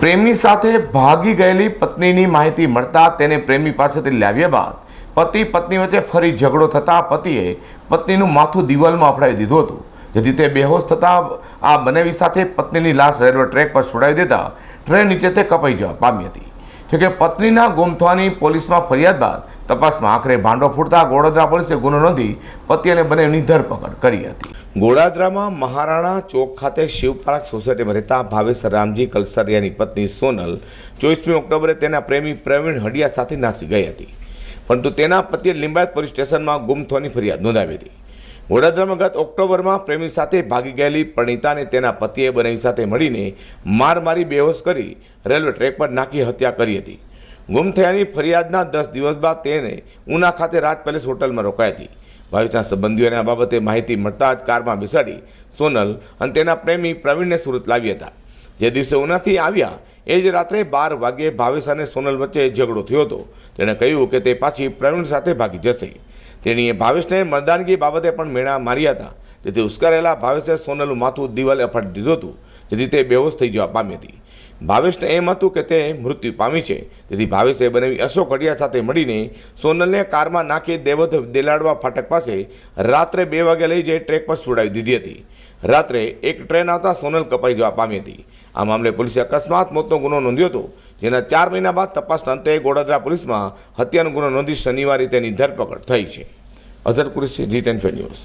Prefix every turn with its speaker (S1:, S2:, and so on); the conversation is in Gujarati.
S1: પ્રેમી સાથે ભાગી ગયેલી પત્નીની માહિતી મળતા તેને પ્રેમી પાસેથી લાવ્યા બાદ પતિ પત્ની વચ્ચે ફરી ઝઘડો થતાં પતિએ પત્નીનું માથું દિવાલમાં અફડાવી દીધું હતું. જેથી તે બેહોશ થતાં આ બનેવી સાથે પત્નીની લાશ રેલવે ટ્રેક પર છોડાવી દેતા ટ્રેન નીચે તે કપાઈ જવા પામી હતી. જોકે પત્નીના ગુમ થવાની પોલીસમાં ફરિયાદ બાદ તપાસમાં આખરે ભાંડો ફૂટતા ગોળોદરા પોલીસે ગુનો નોંધી પતિ અને બંનેની ધરપકડ કરી હતી. ગોળાદરામાં મહારાણા ચોક ખાતે શિવપાર્ક સોસાયટીમાં રહેતા ભાવેશ રામજી કલસરિયાની પત્ની સોનલ ચોવીસમી ઓક્ટોબરે તેના પ્રેમી પ્રવીણ હડિયા સાથે નાસી ગઈ હતી. પરંતુ તેના પતિએ લિંબાયત પોલીસ સ્ટેશનમાં ગુમ થવાની ફરિયાદ નોંધાવી હતી. વડોદરામાં ગત ઓક્ટોબરમાં પ્રેમી સાથે ભાગી ગયેલી પ્રણીતાને તેના પતિએ બનેવી સાથે મળીને માર મારી બેહોશ કરી રેલવે ટ્રેક પર નાખી હત્યા કરી હતી. ગુમ થયાની ફરિયાદના દસ દિવસ બાદ તેને ઉના ખાતે રાજ પેલેસ હોટલમાં રોકાઈ હતી. ભાવિકના સંબંધીઓને આ બાબતે માહિતી મળતા જ કારમાં બેસાડી સોનલ અને તેના પ્રેમી પ્રવીણને સુરત લાવ્યા હતા. જે દિવસે ઉનાથી આવ્યા એ જ રાત્રે બાર વાગ્યે ભાવેશ અને સોનલ વચ્ચે ઝઘડો થયો હતો. તેણે કહ્યું કે તે પાછી પ્રવીણ સાથે ભાગી જશે. તેણીએ ભાવેશને મરદાનગી બાબતે પણ મેણા માર્યા હતા. તેથી ઉશ્કારેલા ભાવેશે સોનલનું માથું દિવાલે અફાડી દીધું હતું. જેથી તે બેહોશ થઈ જવા પામી હતી. ભાવેશને એમ હતું કે તે મૃત્યુ પામી છે. તેથી ભાવેશે બનેવી અશોક અડિયા સાથે મળીને સોનલને કારમાં નાખી દેવધ દેલાડવા ફાટક પાસે રાત્રે બે વાગે લઈ જઈ ટ્રેક પર છોડાવી દીધી હતી. રાત્રે એક ટ્રેન આવતા સોનલ કપાઈ જવા પામી હતી. આ મામલે પોલીસે અકસ્માત મોતનો ગુનો નોંધ્યો હતો, જેના ચાર મહિના બાદ તપાસના અંતે ગોડાદરા પોલીસમાં હત્યાનો ગુનો નોંધી શનિવારે તેની ધરપકડ થઈ છે. Azhar Qureshi, G ten news.